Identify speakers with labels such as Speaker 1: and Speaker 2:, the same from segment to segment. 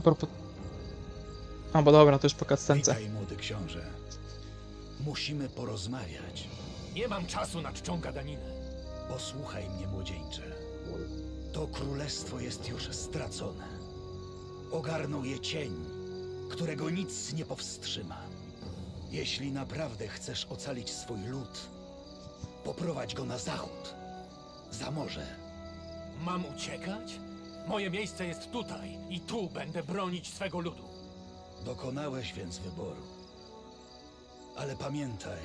Speaker 1: A propos... A, bo dobra, to już po cutscence.
Speaker 2: Witaj, młody książę. Musimy porozmawiać.
Speaker 3: Nie mam czasu na czczą gadaninę.
Speaker 2: Posłuchaj mnie, młodzieńcze. To królestwo jest już stracone. Ogarnął je cień, którego nic nie powstrzyma. Jeśli naprawdę chcesz ocalić swój lud, poprowadź go na zachód, za morze.
Speaker 3: Mam uciekać? Moje miejsce jest tutaj i tu będę bronić swego ludu.
Speaker 2: Dokonałeś więc wyboru. Ale pamiętaj,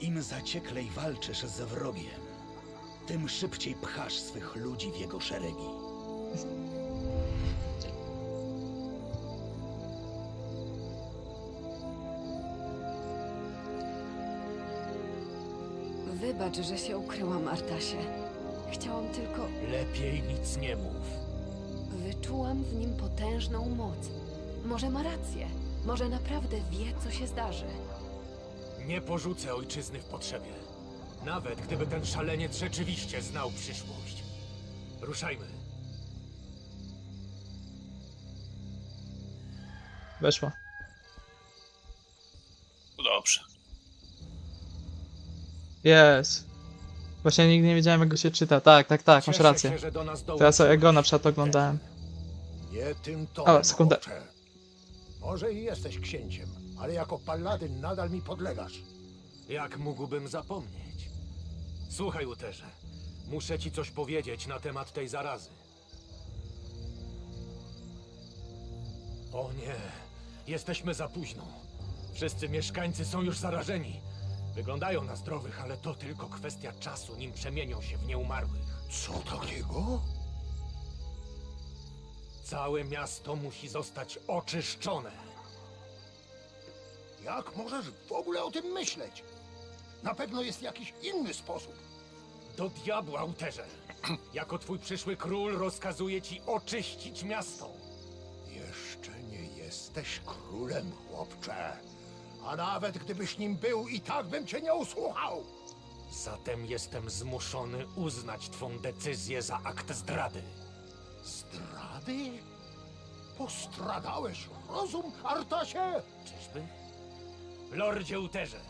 Speaker 2: im zacieklej walczysz ze wrogiem, tym szybciej pchasz swych ludzi w jego szeregi.
Speaker 4: Wybacz, że się ukryłam, Artasie. Chciałam tylko.
Speaker 3: Lepiej nic nie mów.
Speaker 4: Wyczułam w nim potężną moc. Może ma rację. Może naprawdę wie, co się zdarzy.
Speaker 3: Nie porzucę ojczyzny w potrzebie. Nawet gdyby ten szaleniec rzeczywiście znał przyszłość. Ruszajmy.
Speaker 1: Weszła.
Speaker 5: Dobrze.
Speaker 1: Jest. Właśnie nigdy nie wiedziałem, jak go się czyta. Tak, tak, tak, masz
Speaker 3: Cieszę
Speaker 1: rację.
Speaker 3: Się, że do nas
Speaker 1: To ja sobie go na przykład oglądałem.
Speaker 6: Nie tym
Speaker 1: O,
Speaker 6: chłopcze. Może i jesteś księciem, ale jako paladyn nadal mi podlegasz.
Speaker 3: Jak mógłbym zapomnieć? Słuchaj, Uterze. Muszę ci coś powiedzieć na temat tej zarazy. O nie, jesteśmy za późno. Wszyscy mieszkańcy są już zarażeni. Wyglądają na zdrowych, ale to tylko kwestia czasu, nim przemienią się w nieumarłych.
Speaker 6: Co takiego?
Speaker 3: Całe miasto musi zostać oczyszczone.
Speaker 6: Jak możesz w ogóle o tym myśleć? Na pewno jest jakiś inny sposób.
Speaker 3: Do diabła, Uterze! Jako twój przyszły król rozkazuję ci oczyścić miasto.
Speaker 6: Jeszcze nie jesteś królem, chłopcze. A nawet gdybyś nim był, i tak bym cię nie usłuchał.
Speaker 3: Zatem jestem zmuszony uznać twą decyzję za akt zdrady.
Speaker 6: Zdrady? Postradałeś rozum, Artasie?
Speaker 3: Czyżby? Lordzie Uterze,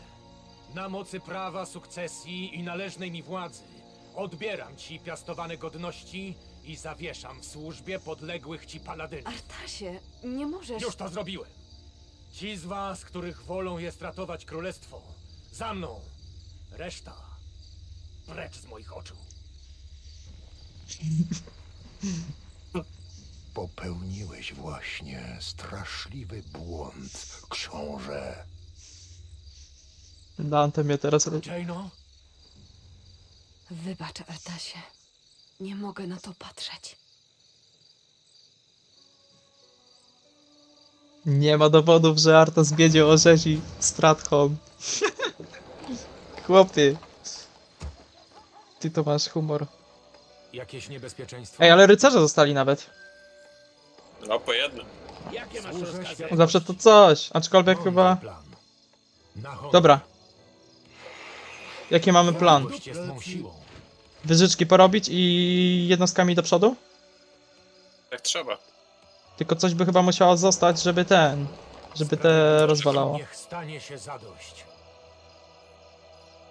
Speaker 3: na mocy prawa sukcesji i należnej mi władzy odbieram ci piastowane godności i zawieszam w służbie podległych ci paladynów.
Speaker 4: Artasie, nie możesz.
Speaker 3: Już to zrobiłem. Ci z was, których wolą jest ratować królestwo, za mną. Reszta precz z moich oczu.
Speaker 6: Popełniłeś właśnie straszliwy błąd, książę.
Speaker 1: Dante mnie teraz...
Speaker 3: Jaino?
Speaker 4: Wybacz, Artasie. Nie mogę na to patrzeć.
Speaker 1: Nie ma dowodów, że Arta zwiedził orzeźi Stratholm. Chłopie. Ty to masz humor.
Speaker 3: Jakieś niebezpieczeństwo?
Speaker 1: Ej, ale rycerze zostali nawet.
Speaker 5: No po jednym.
Speaker 3: Jakie masz rozkazy?
Speaker 1: Zawsze to coś, aczkolwiek chyba... Dobra. Jaki mamy plan? Wyżyczki porobić i jednostkami do przodu?
Speaker 5: Tak trzeba.
Speaker 1: Tylko coś by chyba musiało zostać, żeby ten... Żeby te rozwalało.
Speaker 3: Niech stanie się zadość.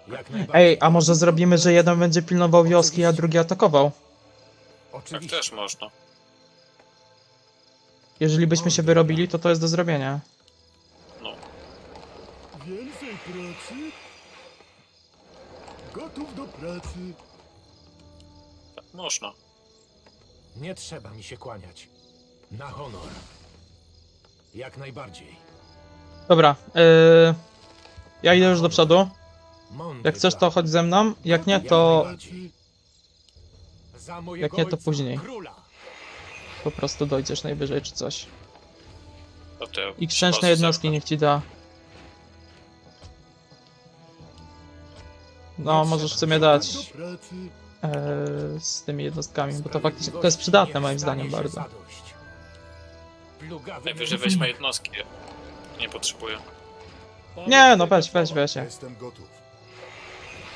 Speaker 3: Jak najbardziej.
Speaker 1: Ej, a może zrobimy, że jeden będzie pilnował wioski, a drugi atakował?
Speaker 5: Tak
Speaker 3: Oczywiście.
Speaker 5: też można.
Speaker 1: Jeżeli byśmy się wyrobili, to to jest do zrobienia.
Speaker 5: No.
Speaker 6: Więcej pracy? Gotów do pracy.
Speaker 5: Tak można.
Speaker 3: Nie trzeba mi się kłaniać. Na honor. Jak najbardziej.
Speaker 1: Dobra, yy... Ja idę już do przodu. Jak chcesz, to chodź ze mną. Jak nie, to jak nie, to później. Po prostu dojdziesz najwyżej czy coś. I księżne jednostki niech ci da. No, możesz w sumie dać e, z tymi jednostkami, bo to faktycznie to jest przydatne moim zdaniem bardzo.
Speaker 3: Plugawy
Speaker 5: Najwyżej weźmy jednostki. Nie potrzebuję.
Speaker 1: Nie, no weź, weź, weź.
Speaker 6: Jestem gotów.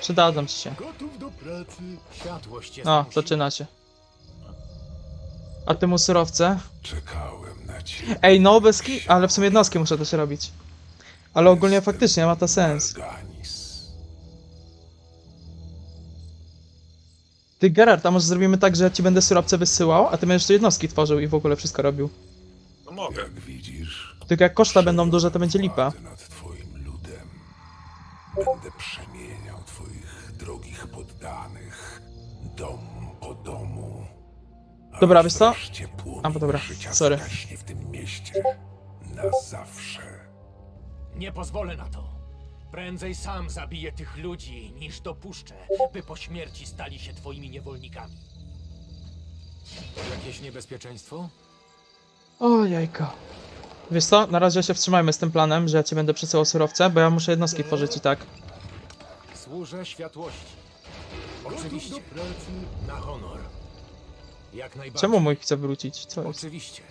Speaker 1: Przydadzą ci się.
Speaker 6: Gotów do pracy.
Speaker 3: Światłość jest
Speaker 1: No, zaczyna się. A ty mu surowce?
Speaker 6: Czekałem na
Speaker 7: przyjaciel.
Speaker 1: Ej, no bez ki... ale w sumie jednostki muszę też robić. Ale ogólnie faktycznie ma to sens.
Speaker 7: Organis.
Speaker 1: Ty Gerard, a może zrobimy tak, że ja ci będę surowce wysyłał, a ty będziesz tu jednostki tworzył i w ogóle wszystko robił.
Speaker 5: No mogę.
Speaker 7: Jak widzisz,
Speaker 1: Tylko jak koszta będą duże, to będzie lipa.
Speaker 7: władzę nad twoim ludem. Będę przemieniał twoich drogich poddanych, dom po domu. aż
Speaker 1: Dobra, wiesz co?
Speaker 7: wreszcie płomień
Speaker 1: A, bo dobra,
Speaker 7: życia
Speaker 1: sorry.
Speaker 7: zgaśnie w tym mieście na zawsze.
Speaker 3: Nie pozwolę na to. Prędzej sam zabiję tych ludzi, niż dopuszczę, by po śmierci stali się twoimi niewolnikami. Jakieś niebezpieczeństwo?
Speaker 1: O jajko. Wiesz co, na razie się wstrzymajmy z tym planem, że ja ci będę przesyłał surowce, bo ja muszę jednostki tworzyć i tak.
Speaker 3: Służę światłości. Oczywiście. Na honor. Jak najbardziej.
Speaker 1: Czemu mój chce wrócić? Co jest?
Speaker 3: Oczywiście.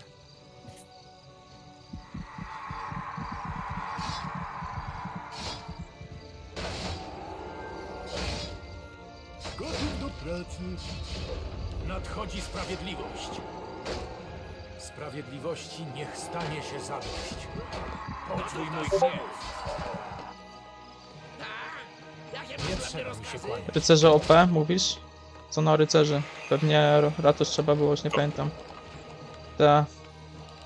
Speaker 6: Gotów do pracy.
Speaker 3: Nadchodzi sprawiedliwość. Sprawiedliwości niech stanie się zadość. Poczuj mój gniew. Nie trzeba mi się kłaniać.
Speaker 1: Rycerze OP, mówisz? Co na rycerzy? Pewnie ratusz trzeba było, już nie pamiętam. Ta.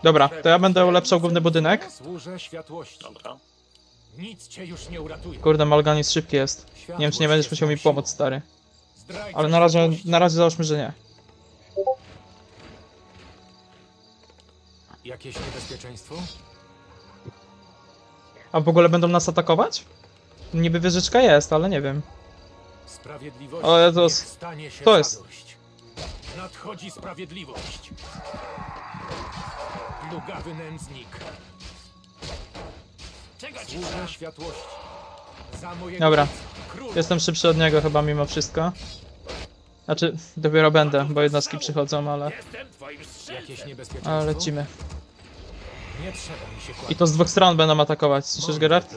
Speaker 1: Dobra, to ja będę ulepszał główny budynek.
Speaker 3: Służę światłości.
Speaker 5: Dobra.
Speaker 3: Nic cię już nie uratuje.
Speaker 1: Kurde, Malganis szybki jest. Nie wiem, czy nie będziesz musiał mi pomóc, stary. Ale na razie, na razie załóżmy, że nie.
Speaker 3: Jakieś niebezpieczeństwo?
Speaker 1: A w ogóle będą nas atakować? Niby wieżyczka jest, ale nie wiem.
Speaker 3: Sprawiedliwość
Speaker 1: O Jezus.
Speaker 3: niech stanie się
Speaker 1: To jest-
Speaker 3: zadość. Nadchodzi sprawiedliwość. Plugawy nędznik. Służę światłości. Za mojego
Speaker 1: Dobra.
Speaker 3: ojca, króla.
Speaker 1: Jestem szybszy od niego chyba mimo wszystko. Znaczy, dopiero będę, bo jednostki przychodzą, ale,
Speaker 3: Jakieś niebezpieczeństwo?
Speaker 1: ale lecimy.
Speaker 3: Nie trzeba mi się
Speaker 1: I
Speaker 3: kłaniać.
Speaker 1: to z dwóch stron będą atakować, słyszysz Gerard?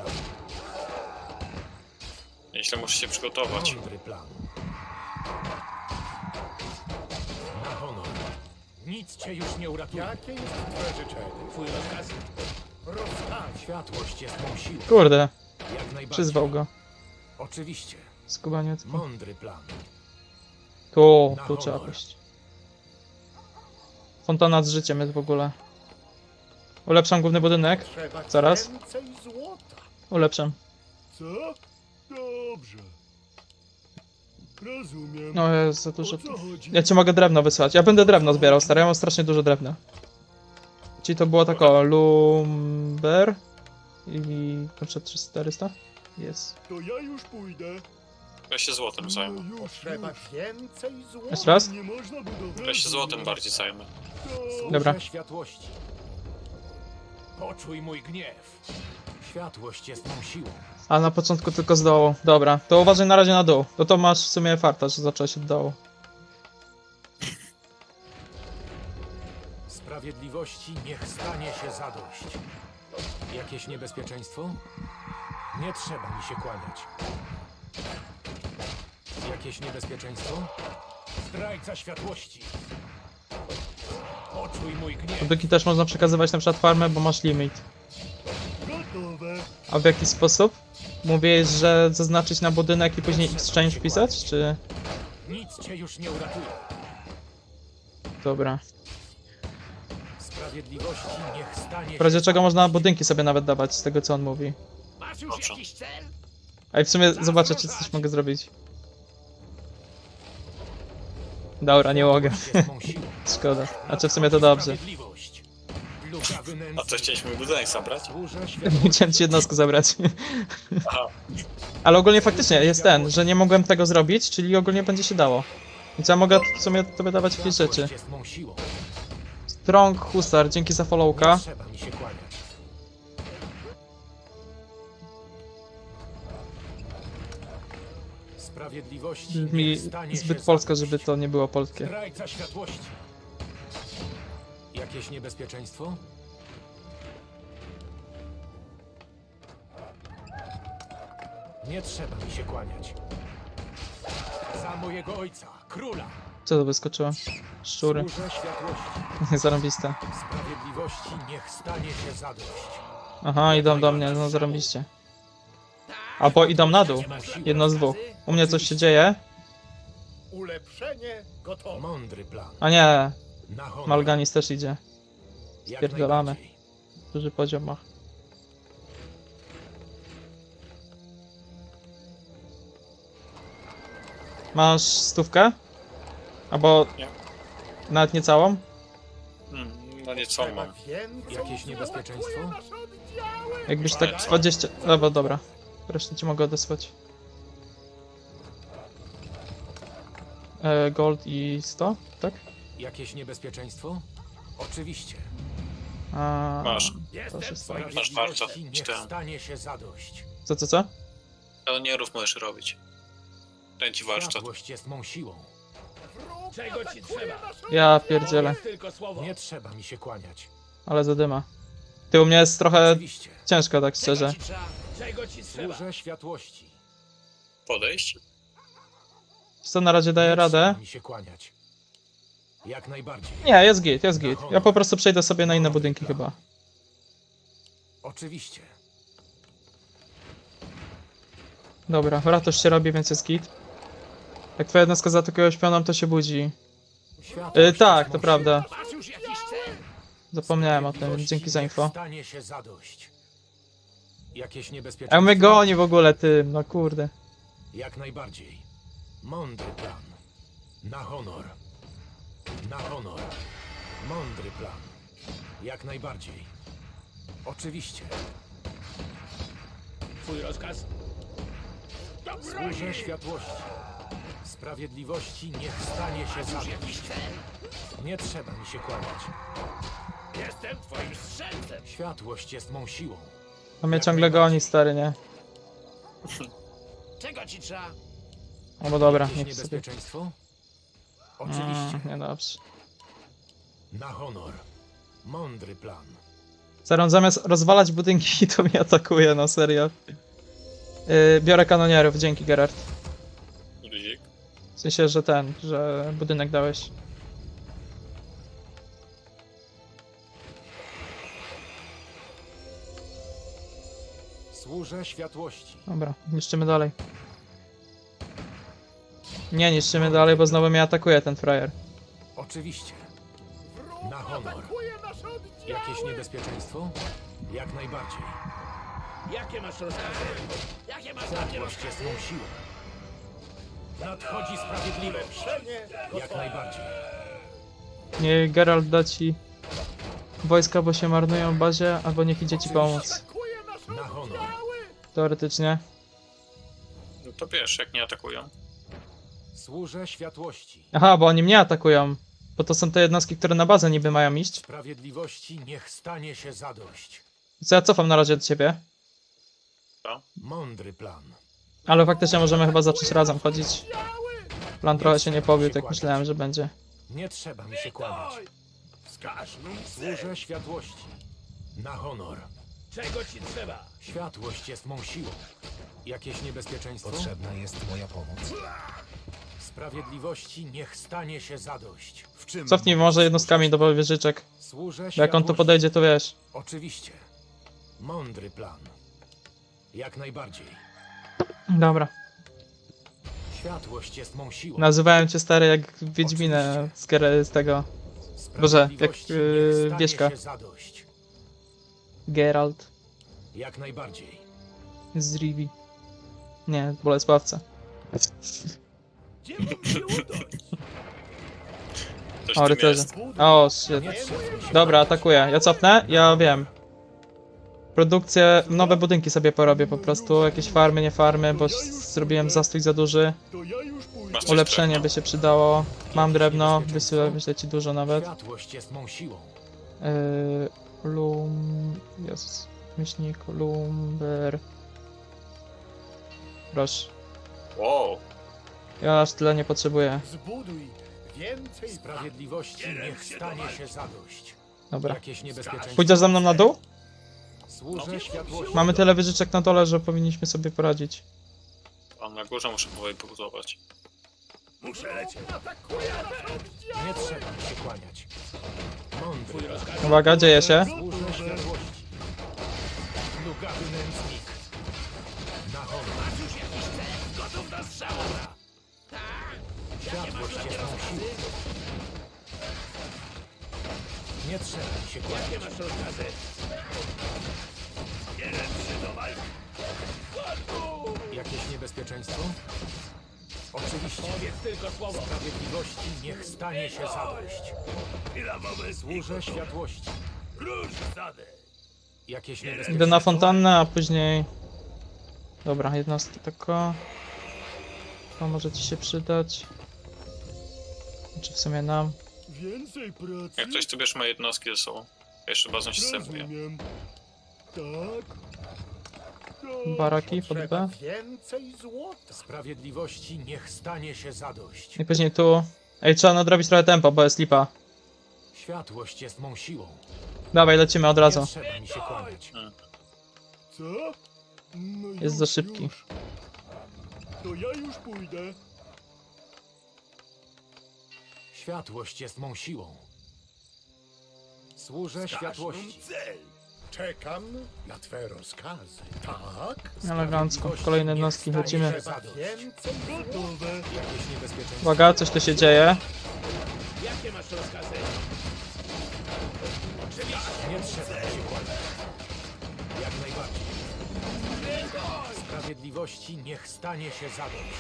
Speaker 5: Nieźle muszę się przygotować.
Speaker 3: Mądry plan. Na honor. Nic cię już nie uratuje.
Speaker 6: Jakie jest twoje życzenie?
Speaker 3: Twój rozkaz?
Speaker 6: Rozkaz.
Speaker 3: Światłość jest mą siłą.
Speaker 1: Kurde,
Speaker 3: Jak najbardziej.
Speaker 1: przyzwał go.
Speaker 3: Oczywiście.
Speaker 1: Skubanie.
Speaker 3: Mądry plan.
Speaker 1: Tu, tu trzeba pójść. Fontana z życiem jest w ogóle. Ulepszam główny budynek. Zaraz. Ulepszam.
Speaker 6: Co? Dobrze. Rozumiem.
Speaker 1: No jest za dużo. Ja ci mogę drewno wysłać. Ja będę drewno zbierał, stary. Ja mam strasznie dużo drewna. Ci to było tak o lumber i przykład 400? Jest.
Speaker 6: To ja już pójdę.
Speaker 5: Ja się złotem zajmę.
Speaker 6: No więcej złota.
Speaker 1: Jeszcze raz?
Speaker 6: Nie można budować.
Speaker 5: Ja się złotem bardziej zajmę.
Speaker 1: Dobra.
Speaker 3: światłości. Poczuj mój gniew. Światłość jest mą siłą.
Speaker 1: A na początku tylko z dołu. Dobra, to uważaj na razie na dół. To to masz w sumie farta, że zacząłeś od dołu.
Speaker 3: Sprawiedliwości niech stanie się zadość. Jakieś niebezpieczeństwo? Nie trzeba mi się kłaniać. Jakieś niebezpieczeństwo? Zdrajca światłości. Poczuj mój gniew.
Speaker 1: Byki też można przekazywać na przykład farmę, bo masz limit.
Speaker 6: Gotowe.
Speaker 1: A w jaki sposób? Mówiłeś, że zaznaczyć na budynek i później exchange wpisać, czy...
Speaker 3: Nic cię już nie uratuje.
Speaker 1: Dobra.
Speaker 3: Sprawiedliwości niech stanie
Speaker 1: W razie czego można budynki sobie nawet dawać, z tego co on mówi.
Speaker 3: Masz już jakiś cel?
Speaker 1: A i w sumie zobaczę, czy coś mogę zrobić. Dobra, nie mogę. Szkoda. Znaczy w sumie to dobrze.
Speaker 5: A co, chcieliśmy budynek zabrać?
Speaker 1: Chciałem ci jednostkę zabrać.
Speaker 5: Aha.
Speaker 1: Ale ogólnie faktycznie jest ten, że nie mogłem tego zrobić, czyli ogólnie będzie się dało. Więc ja mogę w sumie tobie dawać jakieś rzeczy. Strong Husar, dzięki za followka.
Speaker 3: Sprawiedliwości
Speaker 1: Brzmi zbyt polsko,
Speaker 3: zadość.
Speaker 1: żeby to nie było polskie.
Speaker 3: Zdrajca światłości. Jakieś niebezpieczeństwo? Nie trzeba mi się kłaniać. Za mojego ojca, króla.
Speaker 1: Co to wyskoczyło? Szczury.
Speaker 3: Służę światłości. Sprawiedliwości niech stanie się zadość.
Speaker 1: Aha, idą do mnie, no zarąbiście. Albo idą na dół. Jedno z dwóch. U mnie coś się dzieje.
Speaker 6: Ulepszenie gotowe.
Speaker 3: Mądry plan.
Speaker 1: A nie,
Speaker 3: Na honor.
Speaker 1: Malganis też idzie.
Speaker 3: Jak
Speaker 1: spierdolamy.
Speaker 3: najbardziej.
Speaker 1: Duży poziom ma. Masz stówkę? Albo
Speaker 5: Nie.
Speaker 1: nawet nie całą?
Speaker 5: Hmm, no nie co mam.
Speaker 6: Więcej
Speaker 3: Jakieś niebezpieczeństwo?
Speaker 1: Jakbyś tak 20... Albo dobra. Resztę ci mogę odesłać. E, gold i 100, tak?
Speaker 3: Jakieś niebezpieczeństwo? Oczywiście.
Speaker 1: A,
Speaker 5: Masz.
Speaker 1: Proszę stać.
Speaker 5: Masz bardzo.
Speaker 3: Niech stanie się zadość.
Speaker 1: Co, co, co?
Speaker 5: Kanonierów możesz robić. Ten ci warsztat.
Speaker 3: Światłość jest mą siłą.
Speaker 6: Czego ci trzeba?
Speaker 1: Ja pierdzielę,
Speaker 3: Nie trzeba mi się kłaniać.
Speaker 1: ale zadyma. Ty u mnie jest trochę
Speaker 3: Oczywiście.
Speaker 1: ciężko, tak szczerze.
Speaker 3: Służę światłości.
Speaker 5: Podejść?
Speaker 1: Co na razie daję radę?
Speaker 3: mi się kłaniać. Jak najbardziej.
Speaker 1: Nie, jest git, jest git. Ja po prostu przejdę sobie na inne budynki chyba.
Speaker 3: Oczywiście.
Speaker 1: Dobra, ratość się robi, więc jest git. Jak twoja jednostka zaatakuje śpioną, to się budzi.
Speaker 3: Światłość
Speaker 1: Yy, tak, to prawda. Zapomniałem o tym, dzięki za info.
Speaker 3: Stanie się zadość. Jakieś
Speaker 1: A
Speaker 3: niebezpieczeństwo?
Speaker 1: mnie goni w ogóle tym, no kurde.
Speaker 3: Jak najbardziej. Mądry plan. Na honor. Na honor. Mądry plan. Jak najbardziej. Oczywiście.
Speaker 6: Twój rozkaz?
Speaker 3: Służę światłości. Sprawiedliwości niech stanie się zadość. Nie trzeba mi się kłaniać.
Speaker 6: Jestem twoim strzelcem.
Speaker 3: Światłość jest mą siłą.
Speaker 1: A mnie ciągle goni, stary, nie?
Speaker 6: Czego ci trzeba?
Speaker 1: No bo dobra,
Speaker 3: Jakieś
Speaker 1: niech sobie...
Speaker 3: niebezpieczeństwo? Oczywiście.
Speaker 1: Mm, nie dobrze.
Speaker 3: Na honor. Mądry plan.
Speaker 1: Zaraz zamiast rozwalać budynki, to mnie atakuje, no serio. Yy, biorę kanonierów, dzięki Gerard.
Speaker 5: Luzik.
Speaker 1: W sensie, że ten, że budynek dałeś.
Speaker 3: Światłości.
Speaker 1: Dobra, niszczymy dalej. Nie niszczymy dalej, bo znowu mnie atakuje ten frajer.
Speaker 3: Oczywiście. Na honor. Jakieś niebezpieczeństwo? Jak najbardziej.
Speaker 6: Jakie masz rozkazy? Jakie masz takie
Speaker 3: Światłość jest mą siłą. Nadchodzi sprawiedliwość. Jak najbardziej.
Speaker 1: Nie Geralt da ci wojska, bo się marnują w bazie, albo niech idzie ci pomóc.
Speaker 3: Na honor.
Speaker 1: Teoretycznie.
Speaker 5: No to wiesz, jak nie atakują.
Speaker 3: Służę światłości.
Speaker 1: Aha, bo oni mnie atakują. Bo to są te jednostki, które na bazę niby mają iść.
Speaker 3: Sprawiedliwości niech stanie się zadość.
Speaker 1: Co ja cofam na razie do ciebie.
Speaker 3: Mądry plan.
Speaker 1: Ale faktycznie możemy chyba zacząć razem chodzić. Plan trochę się nie powiódł, jak myślałem, że będzie.
Speaker 3: Nie trzeba mi się
Speaker 6: mi
Speaker 3: Służę światłości. Na honor.
Speaker 6: Czego ci trzeba?
Speaker 3: Światłość jest mą siłą. Jakieś niebezpieczeństwo?
Speaker 2: Potrzebna jest moja pomoc.
Speaker 3: Sprawiedliwości niech stanie się zadość.
Speaker 2: W czym?
Speaker 1: Cofnij może jednostkami do wieżyczek.
Speaker 3: Służę
Speaker 1: Bo jak on tu
Speaker 3: światłości.
Speaker 1: podejdzie, to wiesz.
Speaker 3: Oczywiście. Mądry plan. Jak najbardziej.
Speaker 1: Dobra.
Speaker 3: Światłość jest mą siłą.
Speaker 1: Nazywałem cię stary jak Wiedźminę z, Ger- z tego. Boże, jak,
Speaker 3: Sprawiedliwości
Speaker 1: yy,
Speaker 3: stanie
Speaker 1: Wieśka.
Speaker 3: się zadość.
Speaker 1: Geralt
Speaker 3: Jak najbardziej.
Speaker 1: z Rivi. Nie, Bolesławca.
Speaker 6: Gdzie mógł się udać?
Speaker 5: Coś
Speaker 1: O,
Speaker 5: w tym
Speaker 1: rycerze.
Speaker 5: jest.
Speaker 1: O, shit.
Speaker 3: Nie trzeba mi się
Speaker 1: Dobra, atakuję. Ja cofnę? Ja wiem. Produkcję, nowe budynki sobie porobię po prostu. Jakieś farmy, nie farmy, bo s- zrobiłem zastój za duży.
Speaker 6: To ja już pójdę.
Speaker 5: Masz coś
Speaker 1: Ulepszenie
Speaker 5: drewna?
Speaker 1: by się przydało. Mam drewno, wysyłę, wyślę ci dużo nawet.
Speaker 3: Światłość jest mą siłą.
Speaker 1: Yy, lum... Jezus. Myślnik, lumber... Proszę.
Speaker 5: Wow.
Speaker 1: Ja aż tyle nie potrzebuję.
Speaker 6: Zbuduj więcej
Speaker 3: Sprawiedliwości niech stanie się zadość.
Speaker 1: Dobra.
Speaker 3: Jakieś niebezpieczeństwo?
Speaker 1: Pójdziesz ze mną na dół?
Speaker 3: Służę światłości.
Speaker 1: Mamy tyle wyżyczek na dole, że powinniśmy sobie poradzić.
Speaker 5: A na górze muszę powoli pobudować.
Speaker 6: Muszę lecieć.
Speaker 3: Nie trzeba mi się kłaniać.
Speaker 1: Uwaga, dzieje się.
Speaker 3: Do. Nie trzeba się. Jakie masz rozkazy? Jakieś niebezpieczeństwo? Oczywiście. Powiedz tylko słowo. Sprawiedliwości niech stanie się zadość. Służę światłości. Jakieś niebezpieczeństwo?
Speaker 1: Idę na fontannę, a później... Dobra, jednostki tylko. To może ci się przydać. Czy w sumie nam?
Speaker 6: Więcej pracy?
Speaker 5: Jak ktoś tu bierz moje jednostki ze sobą. Ja jeszcze bazą się.
Speaker 6: Rozumiem. Tak.
Speaker 1: Baraki pod B.
Speaker 6: więcej złota.
Speaker 3: Sprawiedliwości niech stanie się zadość.
Speaker 1: I później tu... Ej, trzeba nadrobić trochę tempo, bo jest lipa.
Speaker 3: Światłość jest mą siłą.
Speaker 1: Dawaj, lecimy od razu.
Speaker 3: Nie trzeba mi się kłaniać.
Speaker 6: Co? No
Speaker 1: Jest
Speaker 6: już,
Speaker 1: za szybki.
Speaker 6: Już. To ja już pójdę.
Speaker 3: Światłość jest mą siłą. Służę światłości.
Speaker 6: cel. Czekam na twoje rozkazy. Tak?
Speaker 1: Elegancko. Kolejne jednostki,
Speaker 6: gotowe.
Speaker 3: Jakieś niebezpieczeństwo?
Speaker 1: Uwaga, coś tu się dzieje.
Speaker 3: Nie trzeba mi się kłaniać. Jak najbardziej. Sprawiedliwości niech stanie się zadość.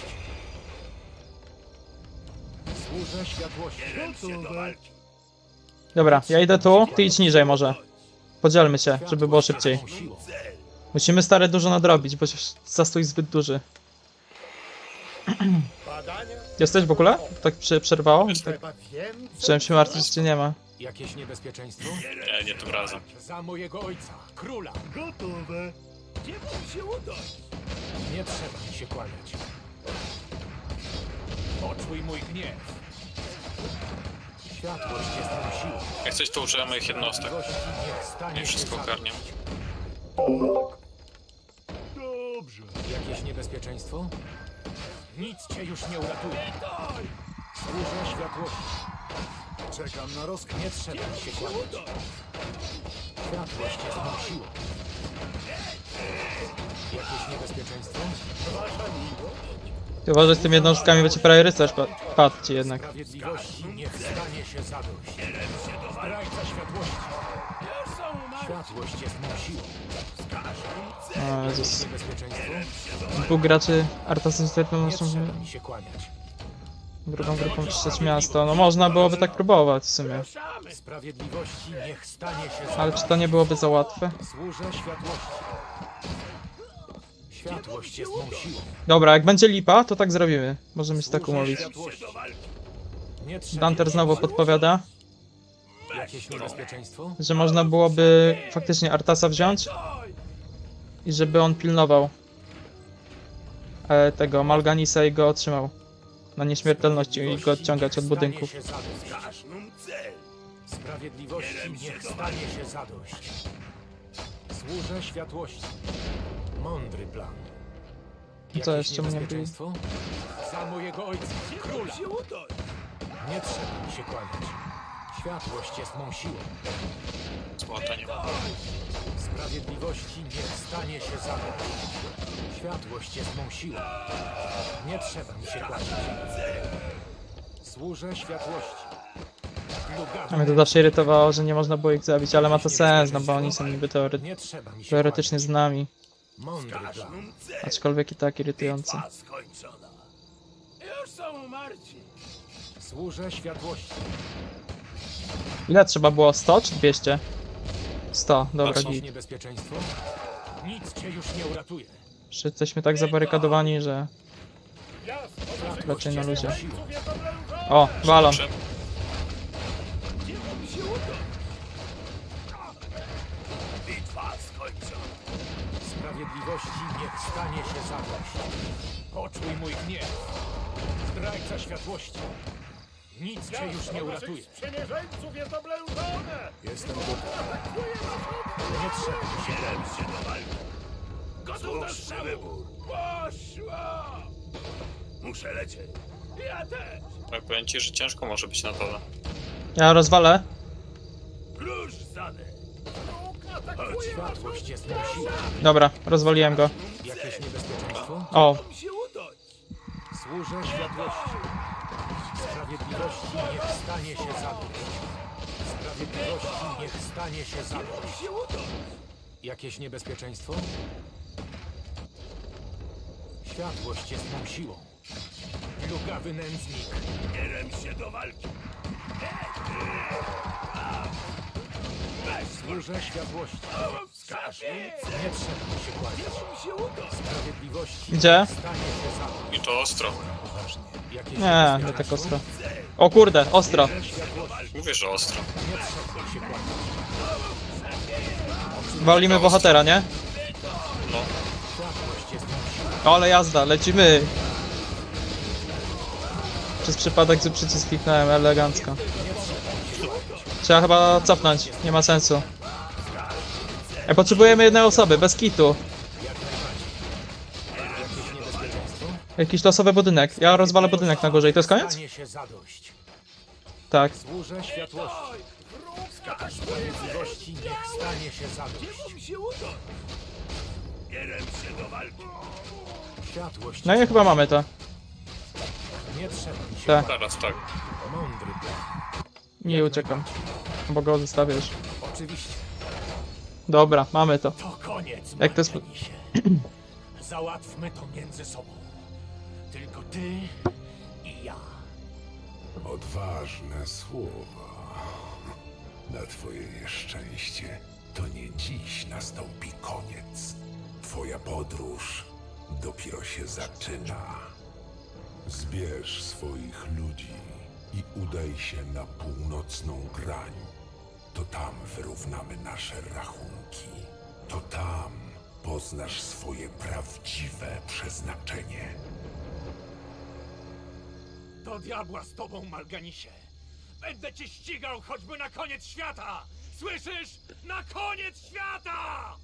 Speaker 3: Służę światłości.
Speaker 1: Dobra, ja idę tu, ty idź niżej może. Podzielmy się, żeby było szybciej. Musimy stare dużo nadrobić, bo zastój zbyt duży. Jesteś w ogóle? Tak przy, przerwało? Tak, zacząłem się martwić, czy nie ma.
Speaker 3: Jakieś niebezpieczeństwo?
Speaker 5: Nie, nie tym razem.
Speaker 3: Za mojego ojca, króla.
Speaker 6: Gotowe. Nie bój się udać.
Speaker 3: Nie trzeba mi się kłaniać. Poczuj mój gniew. Światłość jest mą siłą.
Speaker 5: Jak coś to użyłem moich jednostek.
Speaker 3: Sprawiedliwości niech stanie
Speaker 5: Nie
Speaker 3: się
Speaker 5: wszystko
Speaker 3: zadość.
Speaker 5: ogarniam.
Speaker 6: Dobrze.
Speaker 3: Jakieś niebezpieczeństwo? Nic cię już nie uratuje. Służę światłości.
Speaker 6: Czekam na rozkaz.
Speaker 3: Nie trzeba mi się kłaniać. Światłość jest siłą. Jakieś niebezpieczeństwo?
Speaker 1: Uważaj z tymi jednostkami, ci prawie rycerz pa- padł ci jednak. O Jezus. Dwóch graczy Artasystycznym
Speaker 3: Nie
Speaker 1: muszą drugą grupą czyszczać miasto. No można byłoby tak próbować w sumie.
Speaker 3: Sprawiedliwości niech stanie się
Speaker 1: Ale czy to nie byłoby za łatwe?
Speaker 3: Światłość jest mą siłą.
Speaker 1: Dobra, jak będzie lipa, to tak zrobimy. Możemy się tak umówić.
Speaker 3: światłości. Nie trzeba
Speaker 1: Danter znowu podpowiada,
Speaker 3: Jakieś niebezpieczeństwo?
Speaker 1: że można byłoby faktycznie Artasa wziąć i żeby on pilnował e, tego Malganisa i go otrzymał na nieśmiertelności i go odciągać od budynków.
Speaker 3: Stanie się zadość. Sprawiedliwości niech stanie się zadość. Służę światłości. Mądry plan.
Speaker 1: I co
Speaker 3: Jakieś
Speaker 1: jeszcze mnie
Speaker 3: niebezpieczeństwo? Za mojego ojca, króla. Nie trzeba mi się kłaniać. Światłość jest mą siłą.
Speaker 5: Złota nie ma.
Speaker 3: Sprawiedliwości niech stanie się zadość. Światłość jest mą siłą. Nie trzeba mi się kłaniać. Służę światłości.
Speaker 1: A mnie to zawsze irytowało, że nie można było ich zabić, ale ma to sens, no bo oni są niby teory
Speaker 3: Nie trzeba mi się
Speaker 1: teoretycznie z nami.
Speaker 3: Mądry plan.
Speaker 1: aczkolwiek i tak irytujący.
Speaker 6: skończona.
Speaker 3: Służę światłości.
Speaker 1: Ile trzeba było? 100 czy 200? 100, dobra, git.
Speaker 3: niebezpieczeństwo? Nic cię już nie uratuje.
Speaker 1: Już Jesteśmy tak zabarykadowani, że raczej na luzie. O, walą.
Speaker 5: Dobrze.
Speaker 3: Sprawiedliwości niech stanie się zadość. Poczuj mój gniew. Zdrajca światłości. Nic cię już nie uratuje.
Speaker 6: Sprzymierzeńców jest oblężone. Jestem gotów.
Speaker 3: Nie trzeba się kłaniać.
Speaker 6: Gotów na wybór. Poszła! Muszę lecieć.
Speaker 5: Tak powiem ci, że ciężko może być na dole.
Speaker 1: Ja rozwalę. Dobra, rozwaliłem go.
Speaker 3: Jakieś niebezpieczeństwo?
Speaker 1: O,
Speaker 3: Służę światłości. Sprawiedliwości niech stanie się zadość. Sprawiedliwości niech stanie się zadość. Jakieś niebezpieczeństwo? Światłość jest mą siłą. Plugawy nędznik. Bierem się do walki. Służę światłości. Nie trzeba się kłaniać. Sprawiedliwości
Speaker 1: Gdzie?
Speaker 3: stanie się.
Speaker 5: I to ostro.
Speaker 3: Jakieś
Speaker 1: nie, nie tak ostro. O kurde, ostro.
Speaker 5: Mówię, że ostro.
Speaker 3: Nie trzeba się kłaniać.
Speaker 1: Walimy bohatera, nie?
Speaker 5: No,
Speaker 3: Światłość jest mą siłą.
Speaker 1: Ale jazda, lecimy. Przez przypadek z przycisk kliknąłem elegancko. Trzeba chyba cofnąć, nie ma sensu. E, potrzebujemy jednej osoby, bez kitu. Jakiś losowy budynek. Ja rozwalę budynek na górze i to jest koniec?
Speaker 3: Stanie się zadość.
Speaker 1: Tak.
Speaker 3: Służę światłości. Sprawiedliwości niech stanie się zadość. Światłość
Speaker 1: No i chyba mamy to.
Speaker 3: nie trzeba mi się
Speaker 1: Tak.
Speaker 5: teraz tak.
Speaker 3: mądry plan.
Speaker 1: Nie uciekam. Bo go zostawiasz.
Speaker 3: Oczywiście.
Speaker 1: Dobra, mamy to.
Speaker 3: To koniec,
Speaker 1: Jak to jest-.
Speaker 3: Załatwmy to między sobą. Tylko ty i ja.
Speaker 7: Odważne słowa. Na twoje nieszczęście to nie dziś nastąpi koniec. Twoja podróż dopiero się zaczyna. Zbierz swoich ludzi i udaj się na północną grań. To tam wyrównamy nasze rachunki. To tam poznasz swoje prawdziwe przeznaczenie.
Speaker 3: Do diabła z tobą, Malganisie. Będę cię ścigał choćby na koniec świata. Słyszysz? Na koniec świata!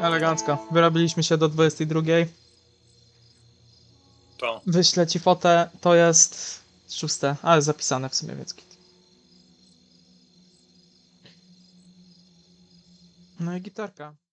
Speaker 1: Elegancko. Wyrobiliśmy się do 22.
Speaker 5: To.
Speaker 1: Wyślę ci fotę, to jest szóste, ale zapisane w sumie, więc git. No i gitarka.